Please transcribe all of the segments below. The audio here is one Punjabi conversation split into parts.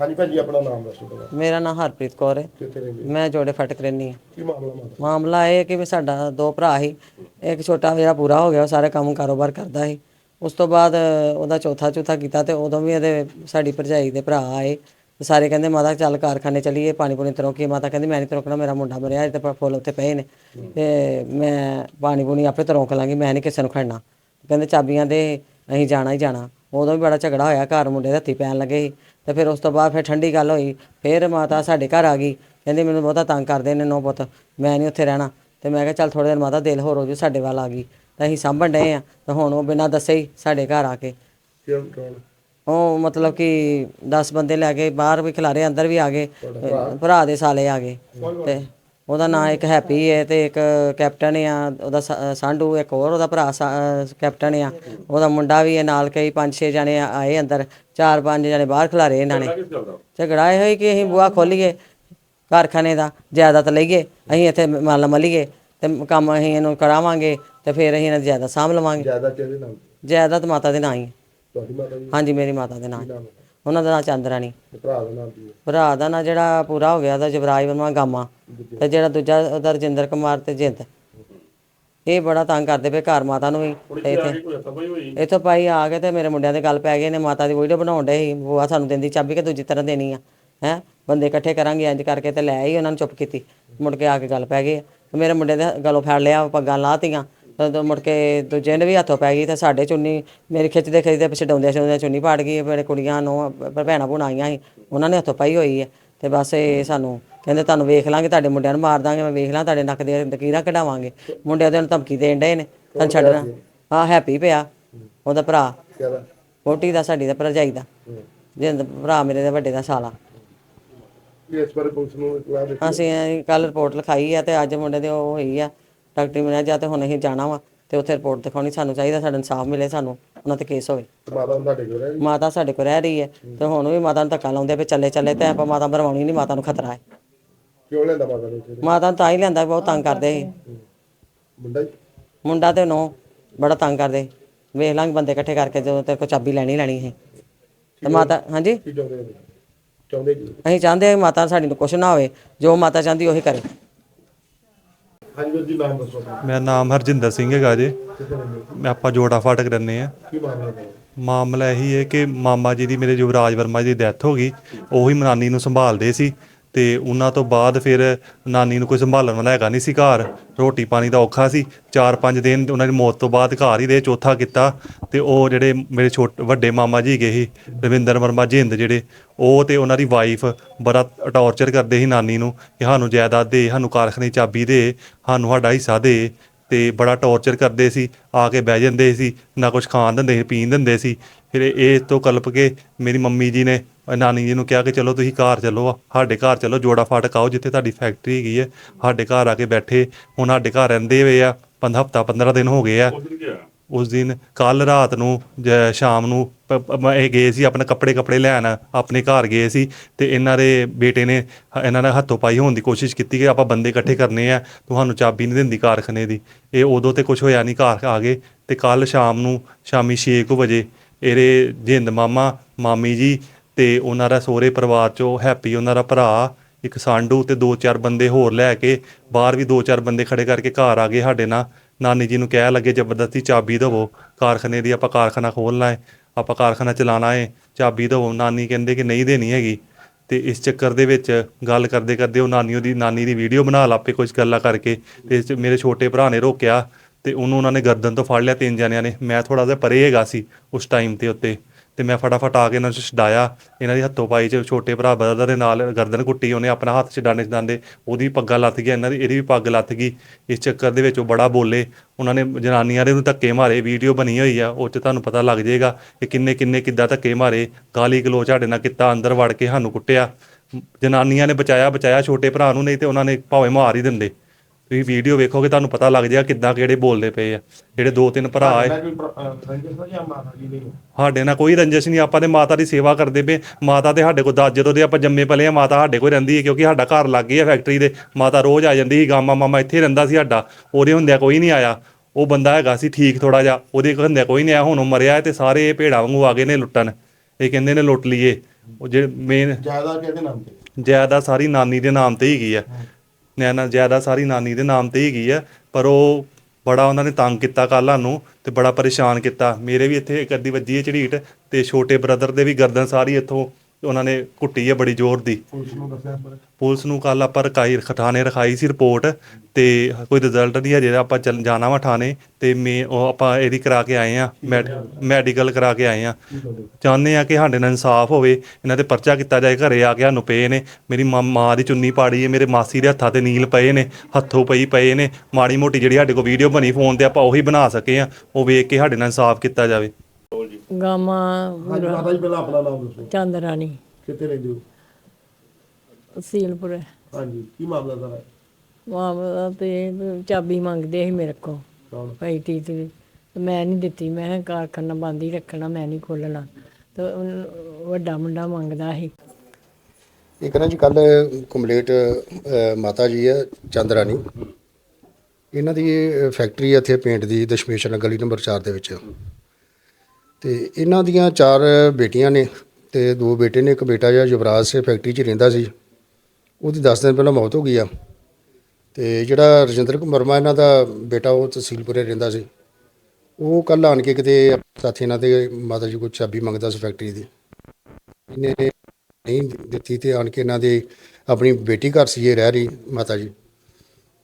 ਹਾਂਜੀ ਭਾਜੀ ਆਪਣਾ ਨਾਮ ਦੱਸੋ ਪਹਿਲਾਂ। ਮੇਰਾ ਨਾਮ ਹਰਪ੍ਰੀਤ ਕੌਰ ਹੈ। ਕਿੱਥੇ ਰਹਿੰਦੇ ਮੈਂ ਜੋੜੇ ਫਟਕ ਰਹਿੰਦੀ ਹਾਂ। ਕੀ ਮਾਮਲਾ ਮਾਤਾ? ਮਾਮਲਾ ਇਹ ਹੈ ਕਿ ਵੀ ਸਾਡਾ ਦੋ ਭਰਾ ਸੀ। ਇੱਕ ਛੋਟਾ ਮੇਰਾ ਪੂਰਾ ਹੋ ਗਿਆ ਉਹ ਸਾਰੇ ਕੰਮ ਕਾਰੋਬਾਰ ਕਰਦਾ ਸੀ। ਉਸ ਤੋਂ ਬਾਅਦ ਉਹਦਾ ਚੌਥਾ ਚੌਥਾ ਕੀਤਾ ਤੇ ਉਦੋਂ ਵੀ ਇਹਦੇ ਸਾਡੀ ਭਰਜਾਈ ਦੇ ਭਰਾ ਆਏ। ਤੇ ਸਾਰੇ ਕਹਿੰਦੇ ਮਾਤਾ ਚੱਲ ਕਾਰਖਾਨੇ ਚਲੀਏ ਪਾਣੀ ਪੂਣੀ ਤਰੋਕੀ ਮਾਤਾ ਕਹਿੰਦੀ ਮੈਂ ਨਹੀਂ ਤਰੋਕਣਾ ਮੇਰਾ ਮੁੰਡਾ ਮਰਿਆ ਤੇ ਫੁੱਲ ਉੱਤੇ ਪਏ ਨੇ। ਤੇ ਮੈਂ ਪਾਣੀ ਪੂਣੀ ਆਪੇ ਤਰੋਕ ਲਾਂਗੀ ਮੈਂ ਨਹੀਂ ਕਿਸੇ ਨੂੰ ਖੜਨਾ। ਕਹਿੰਦੇ ਚਾਬੀਆਂ ਦੇ ਅਸੀਂ ਜਾਣਾ ਹੀ ਜਾਣਾ। ਉਦੋਂ ਵੀ ਬੜਾ ਝਗੜਾ ਹੋਇਆ ਘਰ ਮੁੰਡੇ ਦੇ ਹੱਥੀ ਪੈਣ ਲੱਗੇ ਸੀ। ਤੇ ਫਿਰ ਉਸ ਤੋਂ ਬਾਅਦ ਫਿਰ ਠੰਡੀ ਗੱਲ ਹੋਈ। ਫਿਰ ਮਾਤਾ ਸਾਡੇ ਘਰ ਆ ਗਈ। ਕਹਿੰਦੀ ਮੈਨੂੰ ਬਹੁਤਾ ਤੰਗ ਕਰਦੇ ਨੇ ਨੋ ਪੁੱਤ ਮੈਂ ਨਹੀਂ ਉੱਥੇ ਰਹਿਣਾ। ਤੇ ਮੈਂ ਕਿਹਾ ਚੱਲ ਥੋੜੇ ਦਿਨ ਮਾਤਾ ਦਿਲ ਹੋਰ ਹੋ ਜੂ ਸਾਡੇ ਵੱਲ ਆ ਗਈ। ਤਾਂ ਅਸੀਂ ਸਾਂਭਣ ਡਏ ਆ। ਤੇ ਹੁਣ ਉਹ ਬਿਨਾਂ ਦੱਸੇ ਹੀ ਸਾਡੇ ਘਰ ਆ ਕੇ। ਕਿਉਂ ਕੌਣ? ਉਹ ਮਤਲਬ ਕਿ 10 ਬੰਦੇ ਲੈ ਕੇ ਬਾਹਰ ਵੀ ਖਿਲਾਰੇ ਅੰਦਰ ਵੀ ਆ ਗਏ। ਭਰਾ ਦੇ ਸਾਲੇ ਆ ਗਏ। ਤੇ ਉਹਦਾ ਨਾਂ ਇੱਕ ਹੈਪੀ ਹੈ ਤੇ ਇੱਕ ਕੈਪਟਨ ਆ ਉਹਦਾ ਸਾ- ਸਾਂਢੂ ਇੱਕ ਹੋਰ ਉਹਦਾ ਭਰਾ ਸਾ- ਕੈਪਟਨ ਆ। ਉਹਦਾ ਮੁੰਡਾ ਵੀ ਹੈ ਨਾਲ ਕਈ ਪੰਜ ਛੇ ਜਣੇ ਆਏ ਅੰਦਰ ਚਾਰ ਪੰਜ ਜਣੇ ਬਾਹਰ ਖਿਲਾਰੇ ਇਹਨਾਂ ਨੇ। ਝਗੜਾ ਇਹ ਹੋਈ ਕਿ ਅਸੀਂ ਬੂਆ ਖੋਲੀਏ ਕਾਰਖਾਨੇ ਦਾ ਜਾਇਦਾਦ ਲਈਏ ਅਸੀਂ ਇੱਥੇ ਮਾਲ ਮਲੀਏ ਤੇ ਕੰਮ ਅਸੀਂ ਇਹਨੂੰ ਕਰਾਵਾਂਗੇ ਤੇ ਫਿਰ ਅਸੀਂ ਇਹਨਾਂ ਦੀ ਜਾਇਦਾਦ ਸਾਂਭ ਲਵਾਂਗੇ। ਜ਼ਿਆਦਾ ਕਿਹਦੇ ਜਾਇਦਾਦ ਮਾਤਾ ਦੇ ਨਾਂ ਹੀ ਹੈ। ਤੁਹਾਡੀ ਮਾਤਾ ਜੀ? ਹਾਂਜੀ ਮੇਰੀ ਮਾਤਾ ਦੇ ਨਾਂ ਹੀ। ਉਹਨਾਂ ਦਾ ਨਾਂ ਚੰਦਰਾਣੀ ਤੇ ਭਰਾ ਦਾ ਨਾਮ ਕੀ ਹੈ? ਭਰਾ ਦਾ ਨਾਂ ਜਿਹੜਾ ਪੂਰਾ ਹੋ ਗਿਆ ਉਹਦਾ ਜਵਰਾਜ ਵਰਮਾ ਗਾਮਾ। ਤੇ ਜਿਹੜਾ ਦੂਜਾ ਉਹਦਾ ਰਜਿੰਦਰ ਕੁਮਾਰ ਤੇ ਜਿੰਦ। ਇਹ ਬੜਾ ਤੰਗ ਕਰਦੇ ਪਏ ਘਰ ਮਾਤਾ ਨੂੰ ਵੀ। ਤੇ ਇੱਥੇ ਇੱਥੋਂ ਪਾਈ ਆ ਕੇ ਤੇ ਮੇਰੇ ਮੁੰਡਿਆਂ ਦੇ ਗੱਲ ਪੈ ਗਏ ਨੇ ਮਾਤਾ ਦੀ ਵੀਡੀਓ ਬਣਾਉਣ ਡੇ ਸੀ। ਬੂਆ ਸਾਨੂੰ ਦਿੰਦੀ ਚਾਬੀ ਕਿ ਦੂਜੀ ਤਰ੍ਹਾਂ ਦੇਣੀ ਆ? ਹੈ? ਬੰਦੇ ਇਕੱਠੇ ਕਰਾਂਗੇ ਇੰਜ ਕਰਕੇ ਤੇ ਲੈ ਆਈ ਉਹਨਾਂ ਨੂੰ ਚੁੱਪ ਕੀਤੀ। ਮੁੜ ਕੇ ਆ ਕੇ ਗੱਲ ਪੈ ਗਈ। ਮੇਰੇ ਮੁੰਡੇ ਦੇ ਗਲੋਂ ਫੜ ਲਿਆ ਪੱਗਾਂ ਲਾਤੀਆਂ ਤੇ ਮੁੜ ਕੇ ਦੂਜੇ ਨੇ ਵੀ ਹੱਥੋਂ ਪੈ ਗਈ ਤੇ ਸਾਡੇ ਚੁੰਨੀ ਮੇਰੀ ਖਿੱਚਦੇ ਖਿੱਚਦੇ ਪਿੱਛੇ ਡਾਉਂਦੇ ਛਡਾਉਂਦੇ ਚੁੰਨੀ ਪਾੜ ਗਈ ਮੇਰੇ ਕੁੜੀਆਂ ਨੂੰ ਭੈਣਾਂ ਭੂਣਾਂ ਆਈਆਂ ਸੀ ਉਹਨਾਂ ਨੇ ਹੱਥੋਂ ਪਾਈ ਹੋਈ ਹੈ ਤੇ ਬਸ ਇਹ ਸਾਨੂੰ ਕਹਿੰਦੇ ਤੁਹਾਨੂੰ ਵੇਖ ਲਾਂਗੇ ਤੁਹਾਡੇ ਮੁੰਡਿਆਂ ਨੂੰ ਮਾਰ ਦਾਂਗੇ ਮੈਂ ਵੇਖ ਲਾਂ ਤੁਹਾਡੇ ਨੱਕ ਦੇ ਲਕੀਰਾਂ ਕਢਾਵਾਂਗੇ। ਮੁੰਡੇ ਉਹਦੇ ਨੂੰ ਧਮਕੀ ਦੇਣ ਡਏ ਨੇ ਤੁਹਾਨੂੰ ਛੱਡਣਾ ਹਾਂ ਹੈਪੀ ਪਿਆ ਉਹਦਾ ਭਰਾ। ਵੋਟੀ ਦਾ ਸਾਡੀ ਦਾ ਭਰਜਾਈ ਦਾ। ਜਿੰਦ ਭਰਾ ਮੇਰੇ ਦਾ ਵੱਡੇ ਦਾ ਸਾਲਾ। ਇਸ ਬਾਰੇ ਪੁਲਿਸ ਨੂੰ ਅਸੀਂ ਕੱਲ ਰਿਪੋਰਟ ਲਿਖਾਈ ਆ ਤੇ ਅੱਜ ਮੁੰਡੇ ਦੇ ਉਹ ਹੋਈ ਆ। ਡਾਕਟਰੀ ਮਿਲਿਆ ਜਾਂ ਤੇ ਹੁਣ ਅਸੀਂ ਜਾਣਾ ਵਾ ਤੇ ਉੱਥੇ ਰਿਪੋਰਟ ਦਿਖਾਉਣੀ ਸਾਨੂੰ ਚਾਹੀਦਾ ਸਾਡਾ ਇਨਸਾਫ ਮਿਲੇ ਸਾਨੂੰ ਉਹਨਾਂ ਤੇ ਕੇਸ ਹੋਵੇ। ਮਾਤਾ ਤੁਹਾਡੇ ਕੋਲ ਰਹਿ ਮਾਤਾ ਸਾਡੇ ਕੋਲ ਰਹਿ ਰਹੀ ਹੈ ਤੇ ਹੁਣ ਵੀ ਮਾਤਾ ਨੂੰ ਧੱਕਾ ਲਾਉਂਦੇ ਪਏ ਚੱਲੇ ਚੱਲੇ ਤੇ ਆਪਾਂ ਮਾਤਾ ਮਰਵਾਉਣੀ ਨਹੀਂ ਮਾਤਾ ਨੂੰ ਖਤਰਾ ਹੈ। ਕਿਉਂ ਲੈਂਦਾ ਮਾਤਾ ਨੂੰ ਇੱਥੇ? ਮਾਤਾ ਨੂੰ ਤਾਂ ਹੀ ਲਿਆਂਦਾ ਬਹੁਤ ਤੰਗ ਕਰਦੇ ਸੀ। ਮੁੰਡਾ ਜੀ? ਮੁੰਡਾ ਤੇ ਨੋ ਬੜਾ ਤੰਗ ਕਰਦੇ ਵੇਖ ਲਾਂਗੇ ਬੰਦੇ ਇਕੱਠੇ ਕਰਕੇ ਜਦੋਂ ਤੇ ਕੋ ਚਾਬੀ ਲੈਣੀ ਲੈਣੀ ਹੈ ਤੇ ਮਾਤਾ ਹਾਂਜੀ? ਕੀ ਚਾਹੁੰਦੇ ਹੋ? ਚਾਹੁੰਦੇ ਕੀ? ਅਸੀਂ ਚਾਹੁੰਦੇ ਹਾਂ ਕਿ ਮਾਤਾ ਸਾਡੀ ਨੂੰ ਕੁਛ ਨਾ ਹੋਵੇ ਜੋ ਮਾਤਾ ਚਾਹੁੰਦੀ ਉਹੀ ਕਰੇ। ਹਾਂਜੀ ਵੀਰ ਜੀ ਨਾਮ ਦੱਸੋ ਆਪਣਾ। ਮੇਰਾ ਨਾਮ ਹਰਜਿੰਦਰ ਸਿੰਘ ਹੈਗਾ ਜੀ ਕਿੱਥੇ ਰਹਿੰਦੇ ਹੋ? ਮੈਂ ਆਪਾਂ ਜੋੜਾ ਫਾਟਕ ਰਹਿੰਦੇ ਆ ਕੀ ਮਾਮਲਾ ਹੈ ਮਾਮਲਾ ਇਹੀ ਹੈ ਕਿ ਮਾਮਾ ਜੀ ਦੀ ਮੇਰੇ ਯੁਵਰਾਜ ਵਰਮਾ ਜੀ ਦੀ ਡੈਥ ਹੋ ਗਈ ਉਹੀ ਨਾਨੀ ਨੂੰ ਸੰਭਾਲਦੇ ਸੀ ਤੇ ਉਹਨਾਂ ਤੋਂ ਬਾਅਦ ਫਿਰ ਨਾਨੀ ਨੂੰ ਕੋਈ ਸੰਭਾਲਣ ਵਾਲਾ ਹੈਗਾ ਨਹੀਂ ਸੀ ਘਰ। ਰੋਟੀ ਪਾਣੀ ਦਾ ਔਖਾ ਸੀ। 4-5 ਦਿਨ ਉਹਨਾਂ ਦੀ ਮੌਤ ਤੋਂ ਬਾਅਦ ਘਰ ਹੀ ਦੇ ਚੌਥਾ ਕੀਤਾ ਤੇ ਉਹ ਜਿਹੜੇ ਮੇਰੇ ਛੋਟੇ, ਵੱਡੇ ਮਾਮਾ ਜੀ ਗਏ ਸੀ, ਰਵਿੰਦਰ ਵਰਮਾ ਜਿੰਦ ਜਿਹੜੇ, ਉਹ ਤੇ ਉਹਨਾਂ ਦੀ ਵਾਈਫ ਬੜਾ ਟੌਰਚਰ ਕਰਦੇ ਸੀ ਨਾਨੀ ਨੂੰ ਕਿ ਸਾਨੂੰ ਜਾਇਦਾਦ ਦੇ, ਸਾਨੂੰ ਕਾਰਖਾਨੇ ਚਾਬੀ ਦੇ, ਸਾਨੂੰ ਸਾਡਾ ਹਿੱਸਾ ਦੇ। ਤੇ ਬੜਾ ਟੌਰਚਰ ਕਰਦੇ ਸੀ, ਆ ਕੇ ਬਹਿ ਜਾਂਦੇ ਸੀ, ਨਾ ਕੁਝ ਖਾਣ ਦਿੰਦੇ ਸੀ, ਪੀਣ ਦਿੰਦੇ ਸੀ। ਫਿਰ ਇਹ ਤੋਂ ਕਲਪ ਕੇ ਮੇਰੀ ਮੰਮੀ ਜੀ ਨੇ ਨਾਨੀ ਜੀ ਨੂੰ ਕਿਹਾ ਕਿ ਚਲੋ ਤੁਸੀਂ ਘਰ ਚੱਲੋ ਸਾਡੇ ਘਰ ਚੱਲੋ, ਜੋੜਾ ਫਾਟਕ ਆਓ ਜਿੱਥੇ ਤੁਹਾਡੀ ਫੈਕਟਰੀ ਹੈਗੀ ਹੈ ਸਾਡੇ ਘਰ ਆ ਕੇ ਬੈਠੇ, ਹੁਣ ਸਾਡੇ ਘਰ ਰਹਿੰਦੇ ਹੋਏ ਆ, ਪੰਦ, ਹਫਤਾ 15 ਦਿਨ ਹੋ ਗਏ ਆ। ਉਸ ਦਿਨ ਕੱਲ ਰਾਤ ਨੂੰ, ਜ- ਸ਼ਾਮ ਨੂੰ ਪ- ਪ- ਮ- ਇਹ ਗਏ ਸੀ, ਆਪਣੇ ਕੱਪੜੇ ਕੱਪੜੇ ਲੈਣ, ਆਪਣੇ ਘਰ ਗਏ ਸੀ ਤੇ ਇਹਨਾਂ ਦੇ ਬੇਟੇ ਨੇ ਹ- ਇਹਨਾਂ ਨੇ ਹੱਥੋਂ ਪਾਈ ਹੋਣ ਦੀ ਕੋਸ਼ਿਸ਼ ਕੀਤੀ ਕਿ ਆਪਾਂ ਬੰਦੇ ਇਕੱਠੇ ਕਰਨੇ ਆ, ਤੁਹਾਨੂੰ ਚਾਬੀ ਨਹੀਂ ਦਿੰਦੀ ਕਾਰਖਾਨੇ ਦੀ। ਇਹ ਉਦੋਂ ਤੇ ਕੁਝ ਹੋਇਆ ਨਹੀਂ, ਘਰ ਆ ਗਏ ਤੇ ਕੱਲ ਸ਼ਾਮ ਨੂੰ, ਸ਼ਾਮੀ ਛੇ ਕੁ ਵਜੇ, ਇਹਦੇ ਜਿੰਦ ਮਾਮਾ, ਮਾਮੀ ਜੀ ਤੇ ਉਹਨਾਂ ਦਾ ਸਹੁਰੇ ਪਰਿਵਾਰ ਚੋਂ ਹੈਪੀ, ਉਹਨਾਂ ਦਾ ਭਰਾ, ਇੱਕ ਸਾਂਡੂ ਤੇ ਦੋ ਚਾਰ ਬੰਦੇ ਹੋਰ ਲੈ ਕੇ, ਬਾਹਰ ਵੀ ਦੋ ਚਾਰ ਬੰਦੇ ਖੜੇ ਕਰਕੇ ਘਰ ਆ ਗਏ ਸਾਡੇ ਨਾਲ। ਨਾਨੀ ਜੀ ਨੂੰ ਕਹਿ ਲੱਗੇ, ਜ਼ਬਰਦਸਤੀ ਚਾਬੀ ਦੇਵੋ, ਕਾਰਖਾਨੇ ਦੀ ਆਪਾਂ ਕਾਰਖਾਨਾ ਖੋਲਣਾ ਹੈ ਆਪਾਂ ਕਾਰਖਾਨਾ ਚਲਾਉਣਾ ਹੈ ਚਾਬੀ ਦੇਵੋ। ਨਾਨੀ ਕਹਿੰਦੇ ਕਿ ਨਹੀਂ ਦੇਣੀ ਹੈਗੀ। ਤੇ ਇਸ ਚੱਕਰ ਦੇ ਵਿੱਚ ਗੱਲ ਕਰਦੇ ਕਰਦੇ ਉਹ ਨਾਨੀ ਉਹਦੀ, ਨਾਨੀ ਦੀ ਵੀਡੀਓ ਬਣਾ ਲਾਪੇ ਕੁਝ ਗੱਲਾਂ ਕਰਕੇ। ਤੇ ਇਸ 'ਚ ਮੇਰੇ ਛੋਟੇ ਭਰਾ ਨੇ ਰੋਕਿਆ ਤੇ ਉਹਨੂੰ ਉਹਨਾਂ ਨੇ ਗਰਦਨ ਤੋਂ ਫੜ ਲਿਆ ਤਿੰਨ ਜਣਿਆਂ ਨੇ। ਮੈਂ ਥੋੜਾ ਜਿਹਾ ਪਰੇ ਹੈਗਾ ਸੀ ਉਸ ਟਾਈਮ ਤੇ ਉੱਤੇ। ਤੇ ਮੈਂ ਫਟਾਫਟ ਆ ਕੇ ਇਹਨਾਂ ਨੂੰ ਛਡਾਇਆ। ਇਹਨਾਂ ਦੀ ਹੱਥੋਂ ਪਾਈ ਚ ਛੋਟੇ ਭਰਾ ਬਰਦਰ ਦੇ ਨਾਲ ਗਰਦਨ ਕੁੱਟੀ ਉਹਨੇ ਆਪਣਾ ਹੱਥ ਛਡਾਣੇ ਛਡਾਉਂਦੇ। ਉਹਦੀ ਪੱਗਾਂ ਲੱਥ ਗਿਆ ਇਹਨਾਂ ਦੀ ਇਹਦੀ ਵੀ ਪੱਗ ਲੱਥ ਗਈ। ਇਸ ਚੱਕਰ ਦੇ ਵਿੱਚ ਉਹ ਬੜਾ ਬੋਲੇ। ਉਹਨਾਂ ਨੇ ਜਨਾਨੀਆਂ ਦੇ ਨੂੰ ਧੱਕੇ ਮਾਰੇ। ਵੀਡੀਓ ਬਣੀ ਹੋਈ ਆ, ਉਹ ਚ ਤੁਹਾਨੂੰ ਪਤਾ ਲੱਗ ਜਾਏਗਾ ਕਿ ਕਿੰਨੇ ਕਿੰਨੇ ਕਿੱਦਾਂ ਧੱਕੇ ਮਾਰੇ। ਗਾਲੀ ਗਲੋਚ ਸਾਡੇ ਨਾਲ ਕੀਤਾ ਅੰਦਰ ਵੜ ਕੇ ਸਾਨੂੰ ਕੁੱਟਿਆ। ਜਨਾਨੀਆਂ ਨੇ ਬਚਾਇਆ ਬਚਾਇਆ ਛੋਟੇ ਭਰਾ ਨੂੰ, ਨਹੀਂ ਤੇ ਉਹਨਾਂ ਨੇ ਭਾਵੇਂ ਮਾਰ ਹੀ ਦਿੰਦੇ। ਤੁਸੀਂ ਵੀਡੀਓ ਵੇਖੋਗੇ ਤੁਹਾਨੂੰ ਪਤਾ ਲੱਗ ਜਾਏਗਾ ਕਿੱਦਾਂ ਕਿਹੜੇ ਬੋਲਦੇ ਪਏ ਆ। ਜਿਹੜੇ ਦੋ ਤਿੰਨ ਭਰਾ ਆ ਮੈਂ ਕੋਈ ਰੰਜਿਸ਼ ਨਾ ਜਾਂ ਮਾਤਾ ਜੀ ਨਹੀਂ ਸਾਡੇ ਨਾਲ ਕੋਈ ਰੰਜਿਸ਼ ਨਹੀਂ ਆਪਾਂ ਤੇ ਮਾਤਾ ਦੀ ਸੇਵਾ ਕਰਦੇ ਪਏ। ਮਾਤਾ ਤੇ ਸਾਡੇ ਕੋਲ ਦਸ ਜਦੋਂ ਦੇ ਆਪਾਂ ਜੰਮੇ ਪਲੇ ਆ ਮਾਤਾ ਸਾਡੇ ਕੋਲ ਰਹਿੰਦੀ ਹੈ ਕਿਉਂਕਿ ਸਾਡਾ ਘਰ ਲੱਗ ਗਿਆ ਫੈਕਟਰੀ ਦੇ। ਮਾਤਾ ਰੋਜ਼ ਆ ਜਾਂਦੀ ਸੀ ਗਾਮਾ ਮਾਮਾ ਇੱਥੇ ਰਹਿੰਦਾ ਸੀ ਸਾਡਾ। ਉਹਦੇ ਹੁੰਦਿਆਂ ਕੋਈ ਨਹੀਂ ਆਇਆ। ਉਹ ਬੰਦਾ ਹੈਗਾ ਸੀ ਠੀਕ ਥੋੜਾ ਜਿਹਾ ਉਹਦੇ ਹੁੰਦਿਆਂ ਕੋਈ ਨਹੀਂ ਆਇਆ। ਹੁਣ ਉਹ ਮਰਿਆ ਹੈ ਤੇ ਸਾਰੇ ਭੇੜਾ ਵਾਂਗੂ ਆ ਗਏ ਨੇ ਲੁੱਟਣ। ਇਹ ਕਹਿੰਦੇ ਨੇ ਲੁੱਟ ਲਈਏ। ਉਹ ਜਿਹੜੇ ਮੇਨ ਜ਼ਿਆਦਾ ਕਿਹਦੇ ਨਾਮ ਤੇ? ਜਾਇਦਾਦ ਸਾਰੀ ਨਾਨੀ ਦੇ ਨਾਮ ਤੇ ਹੀ ਗਈ ਆ। ਨੈਣਾ ਜ਼ਿਆਦਾ ਸਾਰੀ ਨਾਨੀ ਦੇ ਨਾਮ ਤੇ ਹੀ ਗਈ ਆ, ਪਰ ਉਹ ਬੜਾ ਉਹਨਾਂ ਨੇ ਤੰਗ ਕੀਤਾ ਕੱਲ੍ਹ ਨੂੰ ਤੇ ਬੜਾ ਪਰੇਸ਼ਾਨ ਕੀਤਾ। ਮੇਰੇ ਵੀ ਇੱਥੇ ਇੱਕ ਅੱਧੀ ਵੱਜੀ ਹੈ ਝੜੀਟ ਤੇ ਛੋਟੇ ਬ੍ਰਦਰ ਦੇ ਵੀ ਗਰਦਨ ਸਾਰੀ ਇੱਥੋਂ ਉਹਨਾਂ ਨੇ ਕੁੱਟੀ ਹੈ ਬੜੀ ਜ਼ੋਰ ਦੀ। ਪੁਲਿਸ ਨੂੰ ਦੱਸਿਆ ਪਰ ਪੁਲਿਸ ਨੂੰ ਕੱਲ ਆਪਾਂ ਰਖਾਈ ਖਟਾਣੇ ਰਖਾਈ ਸੀ ਰਿਪੋਰਟ ਤੇ ਕੋਈ ਰਿਜ਼ਲਟ ਨਹੀਂ ਹਜੇ ਆਪਾਂ ਚੱਲ ਜਾਣਾ ਵਾ ਥਾਣੇ ਤੇ ਮੈਂ ਉਹ ਆਪਾਂ ਇਹਦੀ ਕਰਾ ਕੇ ਆਏ ਆ ਮੈਡੀਕਲ ਕਰਾ ਕੇ ਆਏ ਆ। ਚਾਹੁੰਦੇ ਆ ਕਿ ਸਾਡੇ ਨਾਲ ਇਨਸਾਫ ਹੋਵੇ ਇਹਨਾਂ ਤੇ ਪਰਚਾ ਕੀਤਾ ਜਾਏ ਘਰੇ ਆ ਕੇ ਸਾਨੂੰ ਪਏ ਨੇ। ਮੇਰੀ ਮਾਂ- ਮਾਂ ਦੀ ਚੁੰਨੀ ਪਾੜੀ ਹੈ ਮੇਰੇ ਮਾਸੀ ਦੇ ਹੱਥਾਂ ਤੇ ਨੀਲ ਪਏ ਨੇ ਹੱਥੋਂ ਪਈ ਪਏ ਨੇ। ਮਾੜੀ ਮੋਟੀ ਜਿਹੜੀ ਸਾਡੇ ਕੋਲ ਵੀਡੀਓ ਬਣੀ ਫੋਨ ਤੇ ਆਪਾਂ ਉਹੀ ਬਣਾ ਸਕੇ ਆ ਉਹ ਵੇਖ ਕੇ ਸਾਡੇ ਨਾਲ ਇਨਸਾਫ ਕੀਤਾ ਜਾਵੇ। ਗਾਮਾ ਹਾਂਜੀ ਮਾਤਾ ਜੀ ਪਹਿਲਾਂ ਆਪਣਾ ਨਾਮ ਦੱਸੋ। ਚੰਦ ਰਾਣੀ। ਕਿੱਥੇ ਰਹਿੰਦੇ ਹੋ? ਸੀਲਪੁਰ। ਹਾਂਜੀ ਕੀ ਮਾਮਲਾ ਸਾਰਾ? ਮਾਮਲਾ ਤੇ ਚਾਬੀ ਮੰਗਦੇ ਸੀ ਮੇਰੇ ਕੋਲ। ਕੌਣ? ਭਾਈ ਟੀ ਤੇ ਮੈਂ ਨਹੀਂ ਦਿੱਤੀ ਮੈਂ ਕਿਹਾ ਕਾਰਖਾਨਾ ਬੰਦ ਹੀ ਰੱਖਣਾ ਮੈਂ ਨਹੀਂ ਖੋਲਣਾ ਤੇ ਵੱਡਾ ਮੁੰਡਾ ਮੰਗਦਾ ਸੀ। ਇੱਕ ਨਾ ਜੀ ਕੱਲ ਕੰਪਲੀਟ ਮਾਤਾ ਜੀ ਹੈ ਚੰਦਰਾਨੀ ਇਹਨਾਂ ਦੀ ਫੈਕਟਰੀ ਹੈ ਇੱਥੇ ਪੇਂਟ ਦੀ ਦਸ਼ਮੇਸ਼ ਨਗਰ ਗਲੀ ਨੰਬਰ 4 ਦੇ ਵਿੱਚ। ਤੇ ਇਹਨਾਂ ਦੀਆਂ ਚਾਰ ਬੇਟੀਆਂ ਨੇ ਤੇ ਦੋ ਬੇਟੇ ਨੇ, ਇੱਕ ਬੇਟਾ ਜਿਹੜਾ ਯੁਵਰਾਜ ਸੇ ਫੈਕਟਰੀ 'ਚ ਰਹਿੰਦਾ ਸੀ। ਉਹਦੀ 10 ਦਿਨ ਪਹਿਲਾਂ ਮੌਤ ਹੋ ਗਈ ਆ। ਤੇ ਜਿਹੜਾ ਰਜਿੰਦਰ ਕੁਮਾਰ ਵਰਮਾ ਇਹਨਾਂ ਦਾ ਬੇਟਾ, ਉਹ ਤਹਿਸੀਲਪੁਰੇ ਰਹਿੰਦਾ ਸੀ। ਉਹ ਕੱਲ ਆਣ ਕੇ ਕਿਤੇ ਸਾਥੀ ਇਹਨਾਂ ਦੇ ਮਾਤਾ ਜੀ ਕੋਲ ਚਾਬੀ ਮੰਗਦਾ ਸੀ ਫੈਕਟਰੀ ਦੀ। ਇਹਨੇ ਨਹੀਂ ਦਿੱਤੀ ਤੇ ਆਣ ਕੇ ਇਹਨਾਂ ਦੇ ਆਪਣੀ ਬੇਟੀ ਘਰ ਸੀ ਇਹ ਰਹਿ ਰਹੀ ਮਾਤਾ ਜੀ।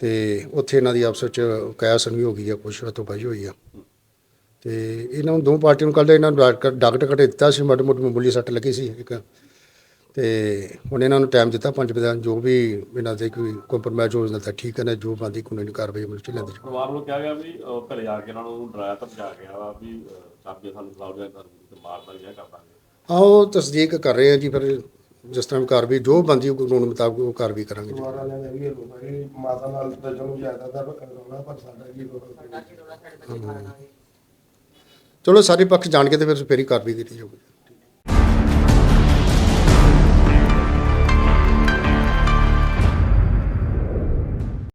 ਤੇ ਉੱਥੇ ਇਹਨਾਂ ਦੀ ਆਪਸ ਵਿੱਚ ਕੈਸਨ ਵੀ ਹੋ ਗਈ ਆ, ਕੁਛ ਹੱਥੋਂ ਪਾਈ ਹੋਈ ਆ। ਤੇ ਇਹਨਾਂ ਨੂੰ ਦੋ ਪਾਰਟੀਆਂ ਨੂੰ ਕੱਲ੍ਹ ਇਹਨਾਂ ਨੂੰ ਡਾਕਟਰ ਡਾਕਟਰ ਘਟੇ ਦਿੱਤਾ ਸੀ ਮਾੜੀ ਮੋਟੀ ਮਾਮੂਲੀ ਸੱਟ ਲੱਗੀ ਸੀ ਇੱਕ। ਤੇ ਹੁਣ ਇਹਨਾਂ ਨੂੰ ਟਾਈਮ ਦਿੱਤਾ ਪੰਜ ਵਜੇ ਦਾ ਜੋ ਵੀ ਇਹਨਾਂ ਦੇ ਕੋਈ ਕੰਪਰਮਾਈਜ਼ ਹੋ ਜਾਂਦਾ ਤਾਂ ਠੀਕ ਹੈ ਨਾ ਜੋ ਬੰਦੀ ਕਾਨੂੰਨੀ ਕਾਰਵਾਈ ਅਮਲ ਚ ਲੈਂਦੇ। ਪਰਿਵਾਰ ਵੱਲੋਂ ਕਿਹਾ ਗਿਆ ਵੀ ਅਹ, ਘਰੇ ਜਾ ਕੇ ਇਹਨਾਂ ਨੂੰ ਡਰਾਇਆ ਧਮਕਾ ਗਿਆ ਵਾ ਵੀ ਅਹ, ਚਾਬੀਆਂ ਸਾਨੂੰ ਖਿਲਾਓ ਜਾਂ ਤੁਹਾਨੂੰ ਤੇ ਮਾਰਦਾ ਜਾਂ ਕਰ ਦਾਂਗੇ ਆਓ ਤਸਦੀਕ ਕਰ ਰਹੇ ਆ ਜੀ ਫਿਰ ਜਿਸ ਤਰ੍ਹਾਂ ਵੀ ਕਾਰਵਾਈ ਜੋ ਬੰਦੀ ਕਾਨੂੰਨ ਮੁਤਾਬਕ ਉਹ ਕਾਰਵਾਈ ਕਰਾਂਗੇ ਜੀ। ਵਾਲਿਆਂ ਨੇ ਵੀ ਇਹ ਲੋਕਾਂ ਮਾਤਾ ਨਾਲ ਤਾਂ ਚਲੋ ਜ਼ਿਆਦਾ ਦਾ ਰੋਣਾ ਪਰ ਸਾਡਾ ਕੀ ਰੋਣਾ ਚਲੋ ਸਾਰੇ ਪੱਖ ਜਾਣ ਕੇ ਤੇ ਫਿਰ ਫੇਰੀ ਵੀ ਕੀਤੀ ਜਾਊਗੀ।